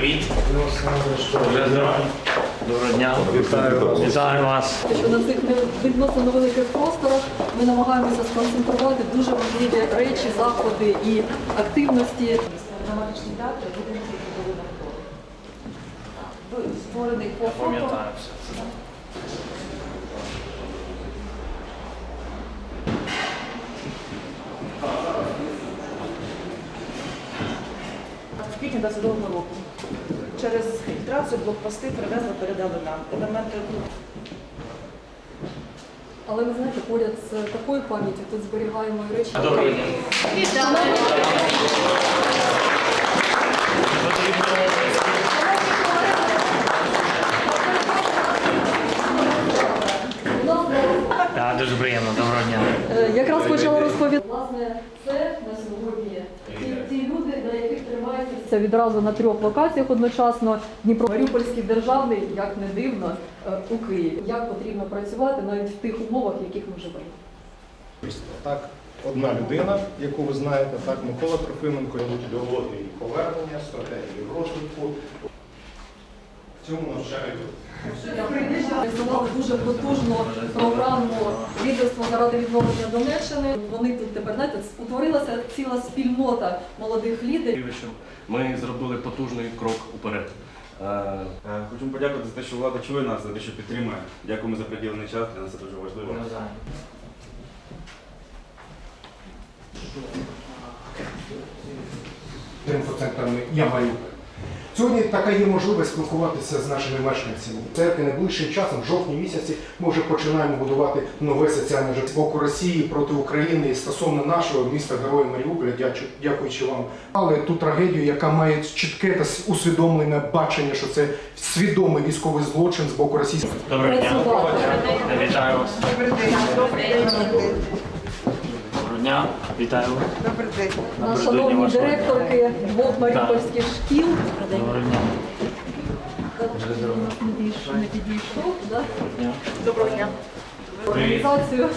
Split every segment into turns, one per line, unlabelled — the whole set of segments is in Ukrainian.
Привіт. Вже здорово. Доброго дня. Вітаю вас. Вітаю вас.
що на цих відносно невеликих просторах ми намагаємося сконцентрувати дуже важливі речі, заходи і активності. Драматичний театр будинки, які були навколо. Створений по фото.
Пам'ятаю все це.
Квітні 22 року через фільтрацію блокпости привезли, передали нам. Елементи
Але ви знаєте, поряд з такою пам'яттю тут зберігаємо і речі.
Доброго дня. Так, дуже приємно. Доброго дня.
Е, Якраз почала розповідати. Власне, це на сьогодні ті, ті люди, на яких тримається це відразу на трьох локаціях одночасно. Дніпро Маріупольський державний, як не дивно, е, у Києві. Як потрібно працювати навіть в тих умовах, в яких ми живемо.
Так, одна людина, яку ви знаєте, так, Микола Трофименко, ідеології повернення, стратегії розвитку. Цьому навчають.
Реалізували дуже потужну програму лідерство заради відновлення Донеччини. Вони тут тепер знаєте, утворилася ціла спільнота молодих лідерів.
Ми зробили потужний крок уперед. Е,
Е, Хочемо подякувати за те, що влада чує нас, за те, що підтримує. Дякуємо за приділений час, для нас це дуже важливо.
інфоцентрами Я Маріуполь. Сьогодні така є можливість спілкуватися з нашими мешканцями. Це найближчим часом, в жовтні місяці, ми вже починаємо будувати нове соціальне життя з боку Росії проти України стосовно нашого міста Героя Маріуполя, дячу- дякуючи вам. Але ту трагедію, яка має чітке та усвідомлене бачення, що це свідомий військовий злочин з боку Росії.
Доброго дня.
Працювати.
Вітаю вас. Доброго дня. Вітаю вас.
На
Напередодні
шановні директорки двох маріупольських шкіл.
Доброго дня.
Не підійшов.
Дня.
доброго дня.
організацію.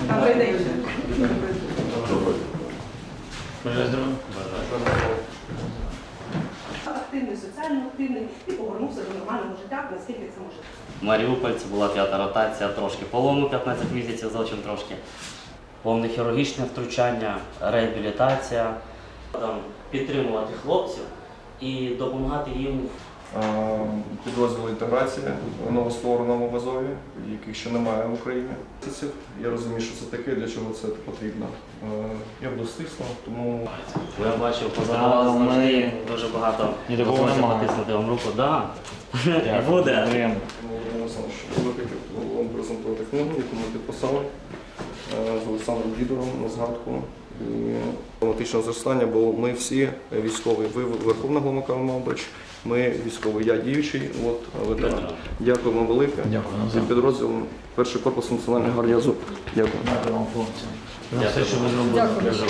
Активний, соціально активний і повернувся до нормального життя, наскільки це може.
Маріуполь, це була п'ята ротація, трошки полому 15 місяців, зовсім трошки. Повне хірургічне втручання, реабілітація, там, підтримувати хлопців і допомагати їм
підрозділу інтеграції новоствореному в Азові, яких ще немає в Україні. Я розумію, що це таке, для чого це потрібно. Я буду стисло, тому
Я бачив,
Да, ми-
дуже багато. Потиснути вам руку, да. Буде.
Володимир Олександрович, я хотів вам презентувати книгу, яку ми підписали з Олександром Дідором на згадку. І Автоматичне зростання, бо ми всі військові. Ви Верховна Головна Мабич, ми військовий, я діючий, от ветеран. Дякуємо велике.
Дякую.
Цим підрозділом перший корпус Національної гвардії Азов. Дякую.
Дякую вам, хлопці. За все, що ви зробили.
Дякую.
За.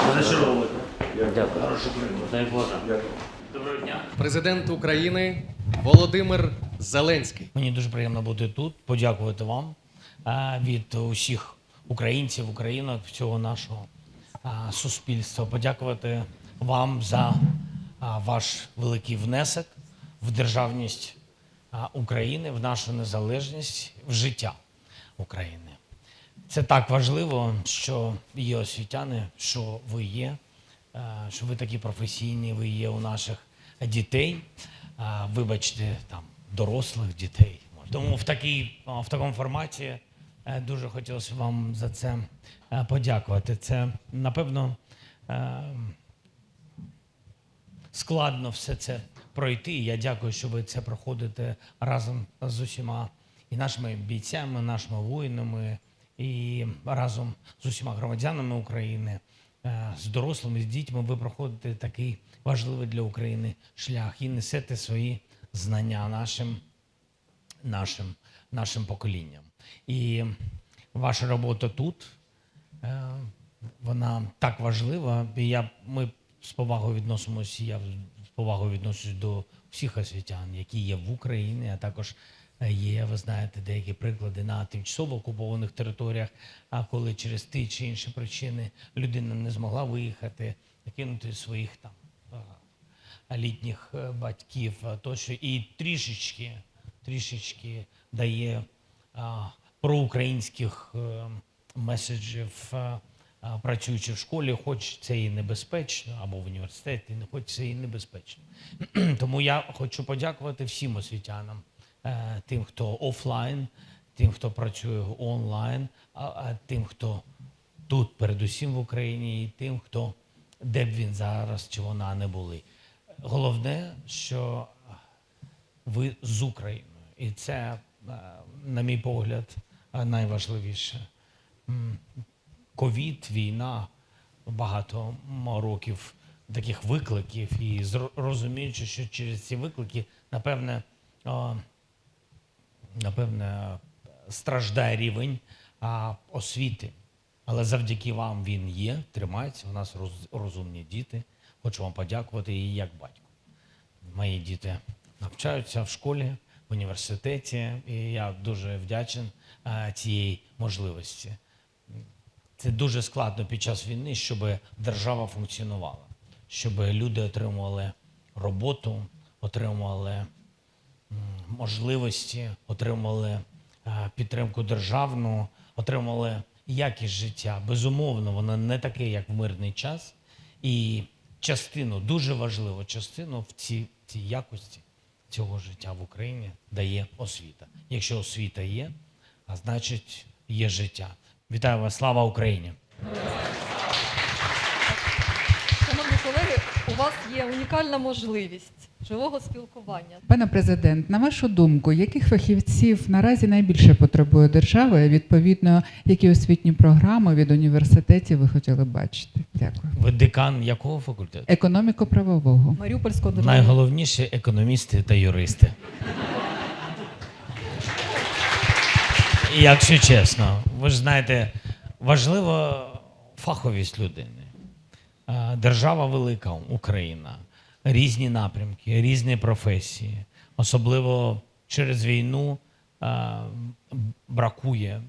Дякую. Дай Боже.
Дякую.
Доброго дня.
Президент України Володимир Зеленський.
Мені дуже приємно бути тут, подякувати вам е, від усіх українців, українок, всього нашого суспільства. Подякувати вам за ваш великий внесок в державність України, в нашу незалежність, в життя України. Це так важливо, що є освітяни, що ви є, що ви такі професійні, ви є у наших дітей. Вибачте, там дорослих дітей. Тому в такій в такому форматі дуже хотілося вам за це е, подякувати. Це напевно е, складно все це пройти. Я дякую, що ви це проходите разом з усіма і нашими бійцями, нашими воїнами, і разом з усіма громадянами України, е, з дорослими, з дітьми. Ви проходите такий важливий для України шлях і несете свої знання нашим, нашим, нашим поколінням. І ваша робота тут. е, Вона так важлива. І я, ми з повагою відносимося, я з повагою відношусь до всіх освітян, які є в Україні, а також е, є, ви знаєте, деякі приклади на тимчасово окупованих територіях, а коли через ті чи інші причини людина не змогла виїхати, кинути своїх там е, літніх батьків, тощо і трішечки, трішечки дає проукраїнських е, меседжів, е, працюючи в школі, хоч це і небезпечно, або в університеті, хоч це і небезпечно. Тому я хочу подякувати всім освітянам, е, тим, хто офлайн, тим, хто працює онлайн, а, тим, хто тут, передусім в Україні, і тим, хто де б він зараз чи вона не були. Головне, що ви з Україною, і це, е, на мій погляд, найважливіше. Ковід, війна, багато років таких викликів, і розуміючи, що через ці виклики, напевне, напевне, страждає рівень освіти. Але завдяки вам він є, тримається. У нас роз- розумні діти. Хочу вам подякувати і як батько. Мої діти навчаються в школі, в університеті, і я дуже вдячен цієї можливості. Це дуже складно під час війни, щоб держава функціонувала, щоб люди отримували роботу, отримували можливості, отримали е, підтримку державну, отримали якість життя. Безумовно, воно не таке, як в мирний час. І частину, дуже важливу частину в цій, цій якості цього життя в Україні дає освіта. Якщо освіта є, а значить є життя. Вітаю вас, слава Україні!
Шановні колеги, у вас є унікальна можливість живого спілкування.
Пане президент, на вашу думку, яких фахівців наразі найбільше потребує держава? І відповідно, які освітні програми від університетів ви хотіли бачити? Дякую.
Ви декан якого факультету?
Економіко-правового.
Маріупольського державного
Найголовніше економісти та юристи. Якщо чесно, ви ж знаєте, важлива фаховість людини. Е, Держава велика, Україна, різні напрямки, різні професії. Особливо через війну е, бракує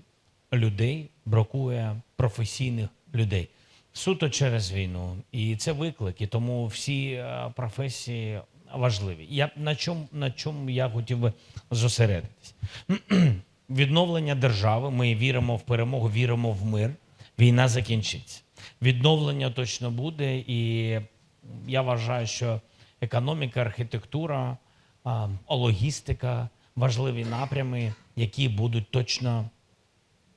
людей, бракує професійних людей. Суто через війну. І це виклики, тому всі е, професії важливі. Я на чому на чому я хотів би зосередитись? Відновлення держави. Ми віримо в перемогу, віримо в мир. Війна закінчиться. Відновлення точно буде, і я вважаю, що економіка, архітектура, логістика важливі напрями, які будуть точно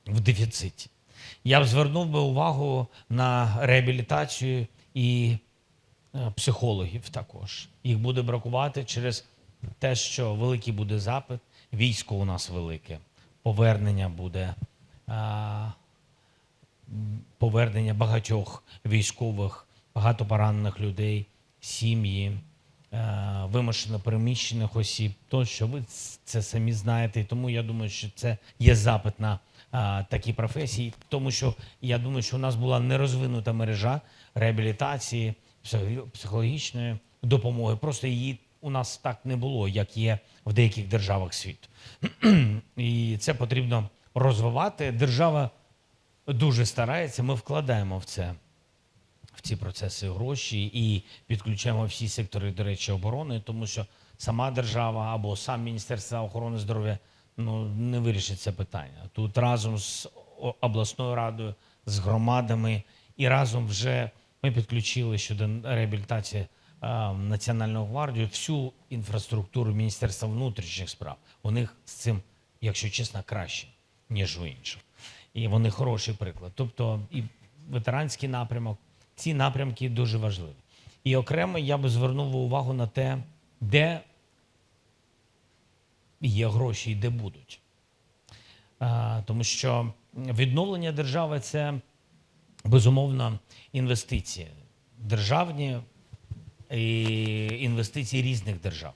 в дефіциті. Я б звернув би увагу на реабілітацію і е, психологів також. Їх буде бракувати через те, що великий буде запит, військо у нас велике, повернення буде. Повернення багатьох військових, багато поранених людей, сім'ї, е, вимушено переміщених осіб. То, що ви це самі знаєте. Тому я думаю, що це є запит на такі професії, тому що я думаю, що у нас була нерозвинута мережа реабілітації, психологічної допомоги. Просто її у нас так не було, як є в деяких державах світу. І це потрібно розвивати. Держава дуже старається. Ми вкладаємо в це в ці процеси гроші і підключаємо всі сектори, до речі, оборони, тому що сама держава або сам Міністерство охорони здоров'я ну, не вирішить це питання. Тут разом з обласною радою, з громадами і разом вже ми підключили щодо реабілітації е, Національну гвардію всю інфраструктуру Міністерства внутрішніх справ. У них з цим, якщо чесно, краще, ніж у інших. І вони хороший приклад. Тобто і ветеранський напрямок, ці напрямки дуже важливі. І окремо я би звернув увагу на те, де є гроші і де будуть. Тому що відновлення держави це безумовно інвестиції. Державні і інвестиції різних держав.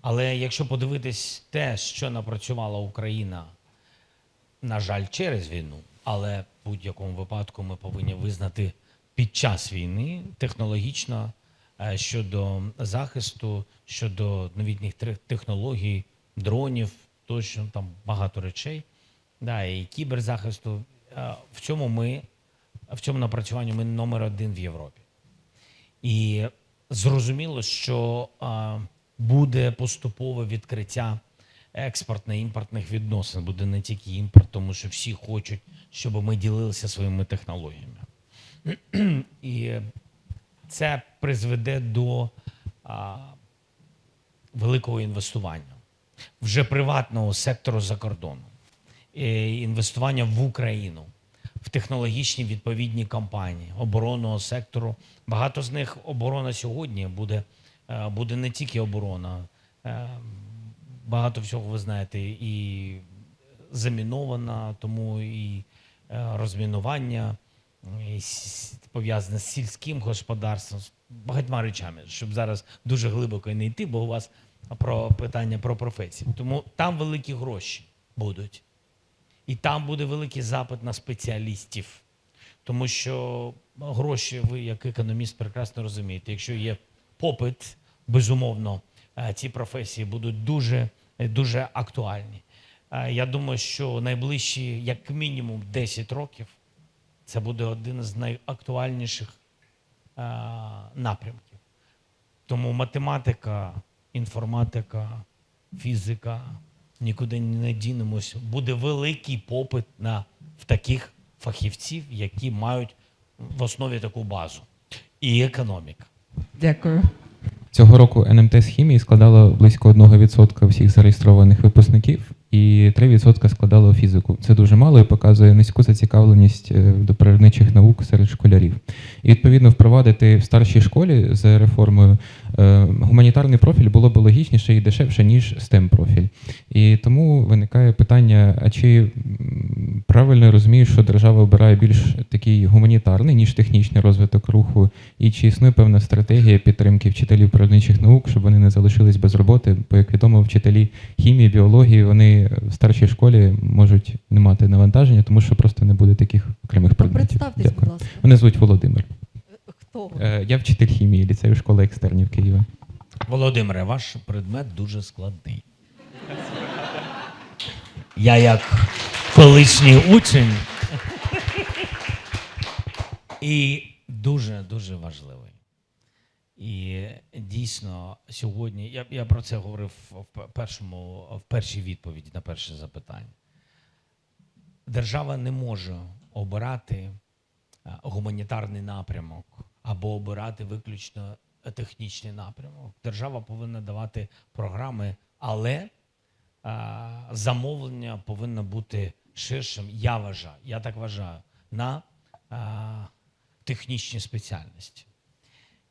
Але якщо подивитись те, що напрацювала Україна, на жаль, через війну, але в будь-якому випадку ми повинні визнати під час війни технологічно е, щодо захисту, щодо новітніх технологій, дронів, тощо там багато речей, да, і кіберзахисту. Е, В цьому ми в цьому напрацюванні ми номер один в Європі. І зрозуміло, що буде поступове відкриття експортно-імпортних відносин. Буде не тільки імпорт, тому що всі хочуть, щоб ми ділилися своїми технологіями. І це призведе до а, великого інвестування вже приватного сектору за кордоном, інвестування в Україну, в технологічні відповідні компанії оборонного сектору. Багато з них оборона сьогодні буде, е, буде не тільки оборона. Багато всього ви знаєте, і замінована, тому і е, розмінування і пов'язане з сільським господарством, з багатьма речами, щоб зараз дуже глибоко не йти, бо у вас про питання про професії. Тому там великі гроші будуть. І там буде великий запит на спеціалістів. Тому що гроші, ви як економіст прекрасно розумієте, якщо є попит, безумовно, ці професії будуть дуже, дуже актуальні. Е, Я думаю, що найближчі, як мінімум, 10 років, це буде один з найактуальніших е, напрямків. Тому математика, інформатика, фізика, нікуди не дінемось. Буде великий попит на в таких фахівців, які мають в основі таку базу. І економіка.
Дякую.
Цього року НМТ з хімії складало близько 1% всіх зареєстрованих випускників, і 3% складало фізику. Це дуже мало і показує низьку зацікавленість е, до природничих наук серед школярів. І відповідно впровадити в старшій школі з реформою е, гуманітарний профіль було б логічніше і дешевше, ніж STEM профіль. І тому виникає питання: а чи правильно я розумію, що держава обирає більш такий гуманітарний, ніж технічний розвиток руху, і чи існує певна стратегія підтримки вчителів природничих наук, щоб вони не залишились без роботи? Бо, як відомо, вчителі хімії, біології, вони в старшій школі можуть не мати навантаження, тому що просто не буде таких окремих предметів.
Представтесь, будь ласка.
Мене звуть Володимир.
Хто ви?
Е, Я вчитель хімії ліцею школи екстернів Києва.
Володимире, ваш предмет дуже складний. Я як колишній учень і дуже-дуже важливий. І дійсно сьогодні, я, я про це говорив в першому, в першій відповіді на перше запитання. Держава не може обирати гуманітарний напрямок або обирати виключно технічний напрямок. Держава повинна давати програми, але а, замовлення повинно бути ширшим. Я вважаю, я так вважаю, на а, технічні спеціальності.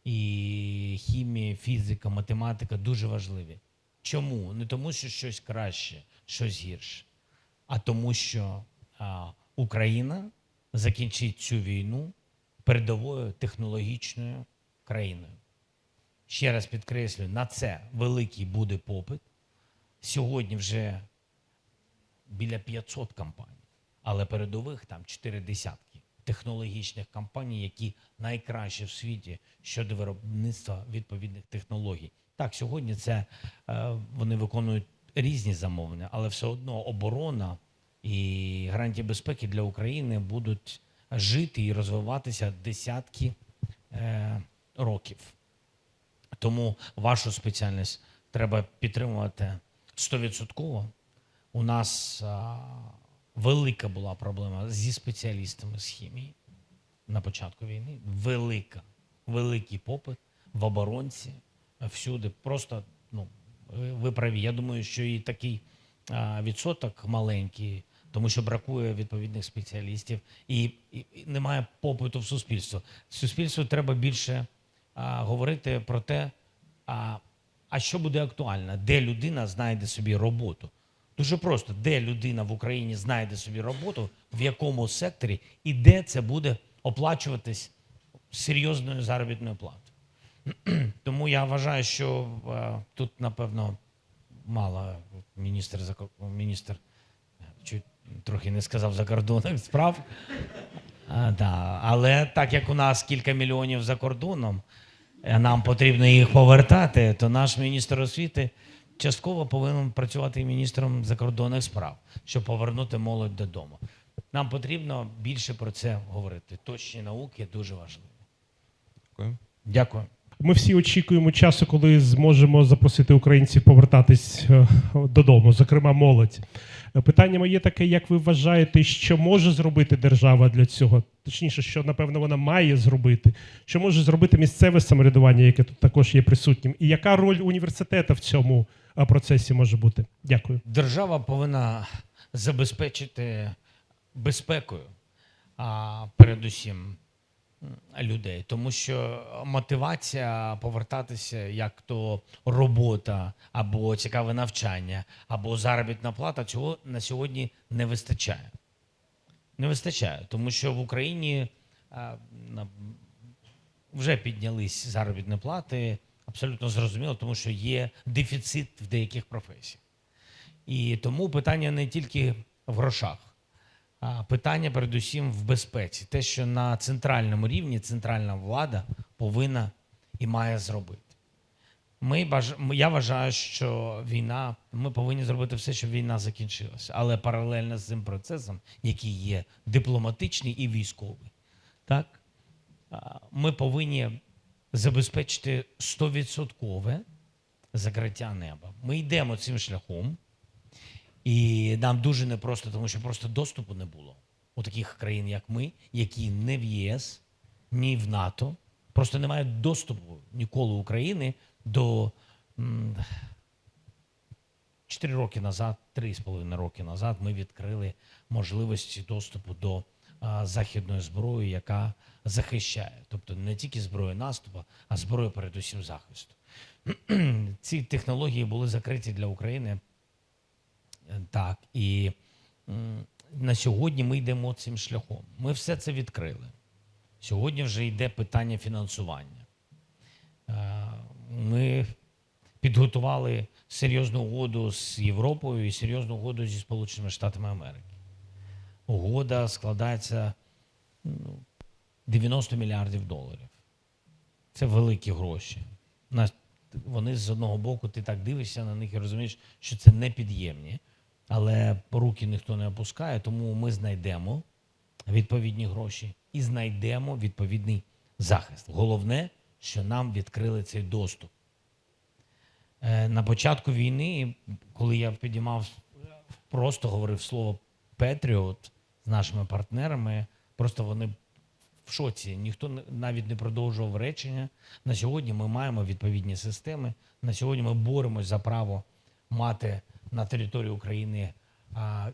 І хімія, фізика, математика дуже важливі. Чому? Не тому, що щось краще, щось гірше, а тому, що а, Україна закінчить цю війну передовою технологічною країною. Ще раз підкреслюю, на це великий буде попит. Сьогодні вже біля 500 компаній, але передових там 4 десятки технологічних компаній, які найкращі в світі щодо виробництва відповідних технологій. Так, сьогодні це е, вони виконують різні замовлення, але все одно оборона і гарантії безпеки для України будуть жити і розвиватися десятки е, років. Тому вашу спеціальність треба підтримувати 100%. У нас велика була проблема зі спеціалістами з хімії на початку війни. Велика, великий попит в оборонці всюди. Просто ну, ви- праві. Я думаю, що і такий відсоток маленький, тому що бракує відповідних спеціалістів і, і, і немає попиту в суспільство. Суспільству треба більше а, говорити про те, а, а що буде актуально, де людина знайде собі роботу. Дуже просто, де людина в Україні знайде собі роботу, в якому секторі і де це буде оплачуватись серйозною заробітною платою. Тому я вважаю, що е, тут, напевно, мало міністр міністр чуть трохи не сказав закордонних справ. А, да. Але так як у нас кілька мільйонів за кордоном, е, нам потрібно їх повертати, то наш міністр освіти частково повинен працювати і міністром закордонних справ, щоб повернути молодь додому. Нам потрібно більше про це говорити. Точні науки дуже важливі.
Дякую.
Дякую.
Ми всі очікуємо часу, коли зможемо запросити українців повертатись е, додому, зокрема молодь. Е, Питання моє таке: як ви вважаєте, що може зробити держава для цього? Точніше, що напевно вона має зробити, що може зробити місцеве самоврядування, яке тут також є присутнім, і яка роль університету в цьому е, процесі може бути? Дякую.
Держава повинна забезпечити безпекою, а передусім людей, тому що мотивація повертатися, як то робота або цікаве навчання, або заробітна плата, цього на сьогодні не вистачає. Не вистачає, тому що в Україні а, вже піднялись заробітні плати, абсолютно зрозуміло, тому що є дефіцит в деяких професіях. І тому питання не тільки в грошах, питання передусім в безпеці. Те, що на центральному рівні центральна влада повинна і має зробити. Ми баж... Я вважаю, що війна, ми повинні зробити все, щоб війна закінчилася. Але паралельно з цим процесом, який є дипломатичний і військовий, так, ми повинні забезпечити 100% закриття неба. Ми йдемо цим шляхом. І нам дуже непросто, тому що просто доступу не було у таких країн, як ми, які не в єС, ні в НАТО. Просто немає доступу ніколи України до м, 4 роки назад, 3,5 роки назад ми відкрили можливості доступу до західної зброї, яка захищає. Тобто не тільки зброю наступу, а зброю передусім захисту. Ці технології були закриті для України Так, і на сьогодні ми йдемо цим шляхом. Ми все це відкрили. Сьогодні вже йде питання фінансування. Е, Ми підготували серйозну угоду з Європою і серйозну угоду зі Сполученими Штатами Америки. Угода складається ну, 90 мільярдів доларів. Це великі гроші. Вони з одного боку, ти так дивишся на них і розумієш, що це непід'ємні, але руки ніхто не опускає, тому ми знайдемо відповідні гроші і знайдемо відповідний захист. Головне, що нам відкрили цей доступ. Е, На початку війни, коли я підіймав, просто говорив слово Петріот з нашими партнерами, просто вони в шоці. Ніхто навіть не продовжував речення. На сьогодні ми маємо відповідні системи. На сьогодні ми боремось за право мати на території України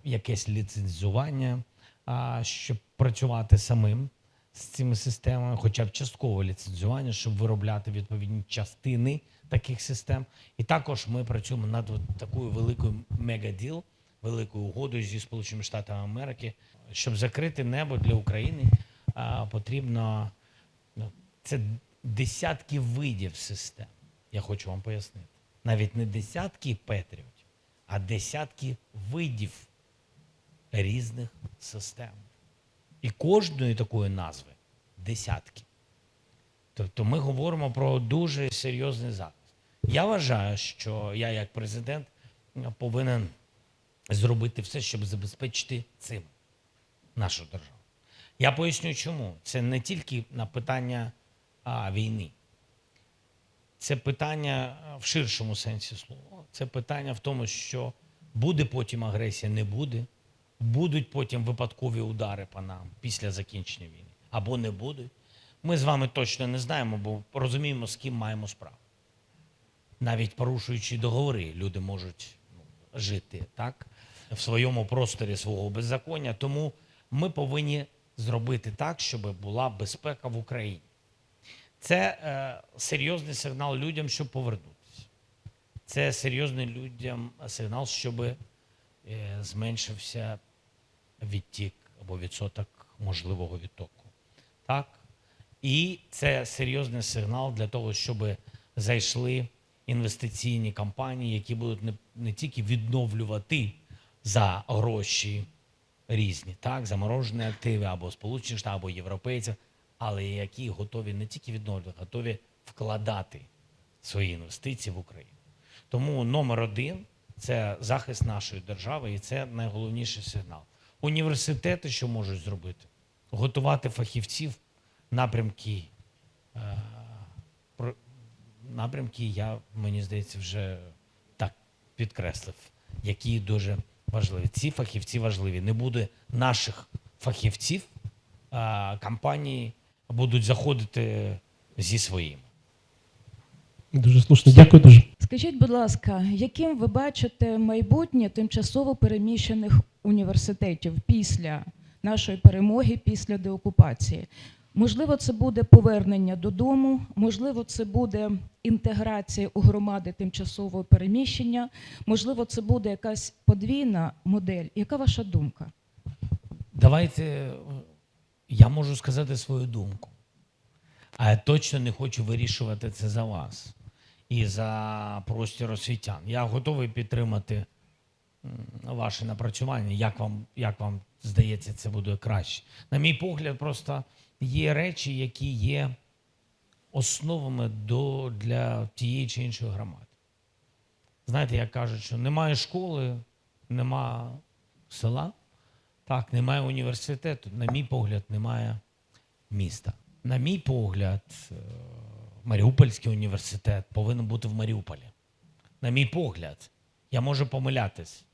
якесь ліцензування, а, щоб працювати самим з цими системами, хоча б часткове ліцензування, щоб виробляти відповідні частини таких систем. І також ми працюємо над такою великою мегаділ, великою угодою зі Сполученими Штатами Америки, щоб закрити небо для України. Потрібно ну, це десятки видів систем. Я хочу вам пояснити. Навіть не десятки петріотів, а десятки видів різних систем. І кожної такої назви десятки. Тобто ми говоримо про дуже серйозний захист. Я вважаю, що я, як президент, повинен зробити все, щоб забезпечити цим нашу державу. Я поясню, чому. Це не тільки на питання а, війни. Це питання в ширшому сенсі слова. Це питання в тому, що буде потім агресія, не буде. Будуть потім випадкові удари по нам після закінчення війни. Або не будуть. Ми з вами точно не знаємо, бо розуміємо, з ким маємо справу. Навіть порушуючи договори, люди можуть ну, жити так в своєму просторі свого беззаконня. Тому ми повинні зробити так, щоб була безпека в Україні. Це е, серйозний сигнал людям, щоб повернутися. Це серйозний людям сигнал, щоб е, зменшився відтік або відсоток можливого відтоку. Так? І це серйозний сигнал для того, щоб зайшли інвестиційні компанії, які будуть не, не тільки відновлювати за гроші різні, так, заморожені активи або Сполучених Штатів, або європейців, але які готові не тільки відновлювати, готові вкладати свої інвестиції в Україну. Тому номер один це захист нашої держави, і це найголовніший сигнал. Університети, що можуть зробити, готувати фахівців напрямки е, напрямки я, мені здається, вже так підкреслив, які дуже важливі. Ці фахівці важливі. Не буде наших фахівців, компанії будуть заходити зі своїм.
Дуже слушно. Дякую дуже.
Скажіть, будь ласка, яким ви бачите майбутнє тимчасово переміщених університетів після нашої перемоги, після деокупації? Можливо, це буде повернення додому, можливо, це буде інтеграція у громади тимчасового переміщення, можливо, це буде якась подвійна модель. Яка ваша думка?
Давайте я можу сказати свою думку. А я точно не хочу вирішувати це за вас і за простір освітян. Я готовий підтримати ваше напрацювання. Як вам, як вам здається, це буде краще? На мій погляд, просто є речі, які є основами до, для тієї чи іншої громади. Знаєте, як кажуть, що немає школи, нема села. Так, немає університету. На мій погляд, немає міста. На мій погляд, е, Маріупольський університет повинен бути в Маріуполі. На мій погляд, я можу помилятись.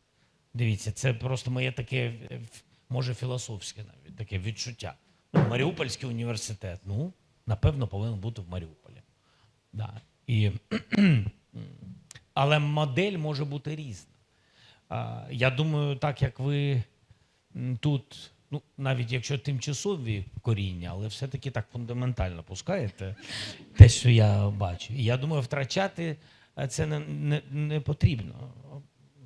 Дивіться, це просто моє таке, е, може, філософське навіть таке відчуття. Ну, Маріупольський університет, ну, напевно, повинен бути в Маріуполі. Да. І, але модель може бути різна. Я думаю, так як ви тут, ну навіть якщо тимчасові коріння, але все-таки так фундаментально пускаєте те, що я бачу. І я думаю, втрачати е, це не, не, не потрібно,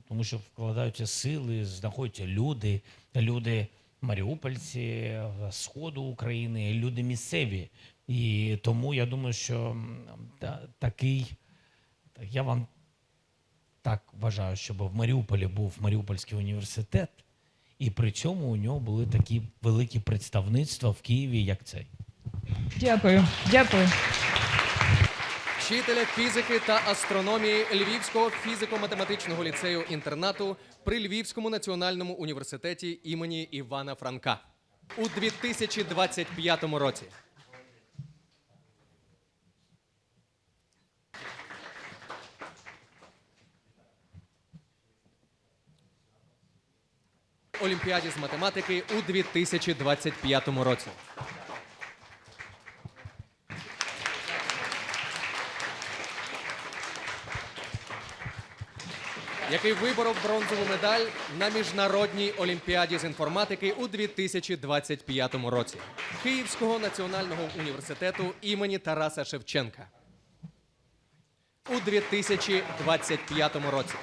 тому що вкладаються сили, знаходяться люди, люди маріупольці, е, сходу України, люди місцеві. І тому я думаю, що та, такий, я вам так вважаю, щоб в Маріуполі був Маріупольський університет, і при цьому у нього були такі великі представництва в Києві, як цей.
Дякую, дякую.
Вчителя фізики та астрономії Львівського фізико-математичного ліцею інтернату при Львівському національному університеті імені Івана Франка у 2025 році. Олімпіаді з математики у 2025 році. який виборов бронзову медаль на міжнародній олімпіаді з інформатики у 2025 році Київського національного університету імені Тараса Шевченка у 2025 році.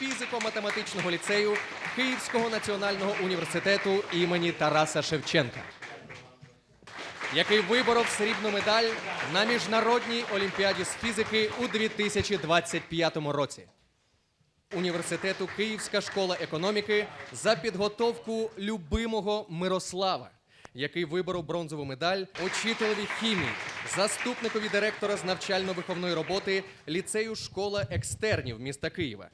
Фізико-математичного ліцею Київського національного університету імені Тараса Шевченка який виборов срібну медаль на міжнародній олімпіаді з фізики у 2025 році. Університету Київська школа економіки за підготовку любимого Мирослава, який виборов бронзову медаль учителеві хімії, заступникові директора з навчально-виховної роботи ліцею школа екстернів міста Києва.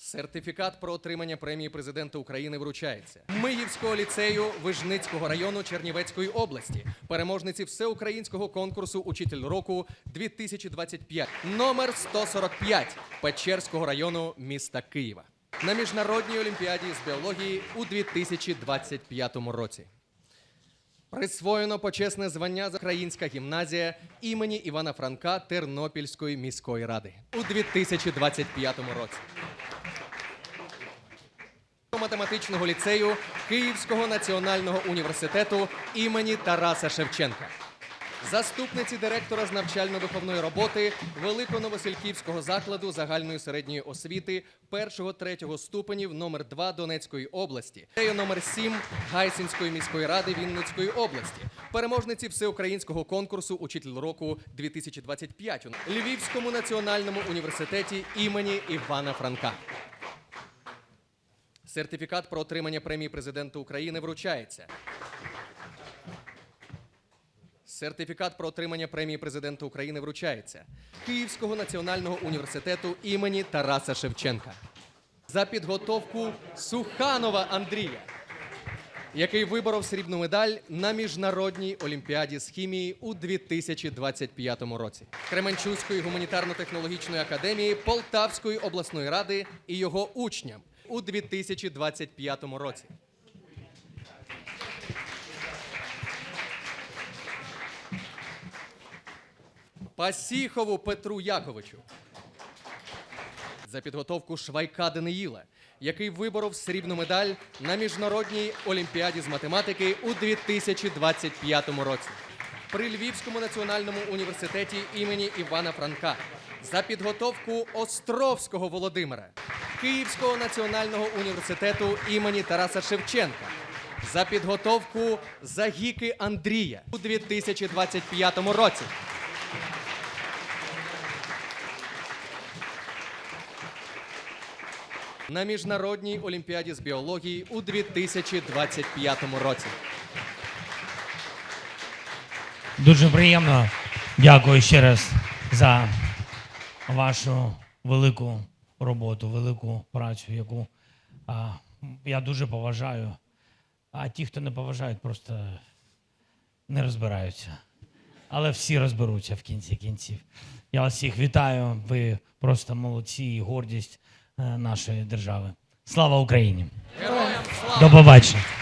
Сертифікат про отримання премії президента України вручається. Миївського ліцею Вижницького району Чернівецької області, переможниці всеукраїнського конкурсу Учитель року 2025, номер 145 Печерського району міста Києва. На міжнародній олімпіаді з біології у 2025 році. Присвоєно почесне звання за Українська гімназія імені Івана Франка Тернопільської міської ради у 2025 році математичного ліцею Київського національного університету імені Тараса Шевченка. Заступниці директора з навчально-виховної роботи Великоновосильківського закладу загальної середньої освіти 1-3 ступенів номер 2 Донецької області, ліцею номер 7 Гайсинської міської ради Вінницької області, переможниці всеукраїнського конкурсу Учитель року 2025 у Львівському національному університеті імені Івана Франка. Сертифікат про отримання премії президента України вручається. Сертифікат про отримання премії президента України вручається Київського національного університету імені Тараса Шевченка за підготовку Суханова Андрія, який виборов срібну медаль на міжнародній олімпіаді з хімії у 2025 році, Кременчуцької гуманітарно-технологічної академії Полтавської обласної ради і його учням у 2025 році. Пасіхову Петру Яковичу за підготовку Швайка Даниїла, який виборов срібну медаль на міжнародній олімпіаді з математики у 2025 році. При Львівському національному університеті імені Івана Франка за підготовку Островського Володимира, Київського національного університету імені Тараса Шевченка за підготовку Загіки Андрія у 2025 році. на міжнародній олімпіаді з біології у 2025 році.
Дуже приємно. Дякую ще раз за вашу велику роботу, велику працю, яку а, я дуже поважаю. А ті, хто не поважають, просто не розбираються. Але всі розберуться в кінці кінців. Я вас всіх вітаю. Ви просто молодці і гордість е, нашої держави. Слава Україні!
Героям слава!
До побачення.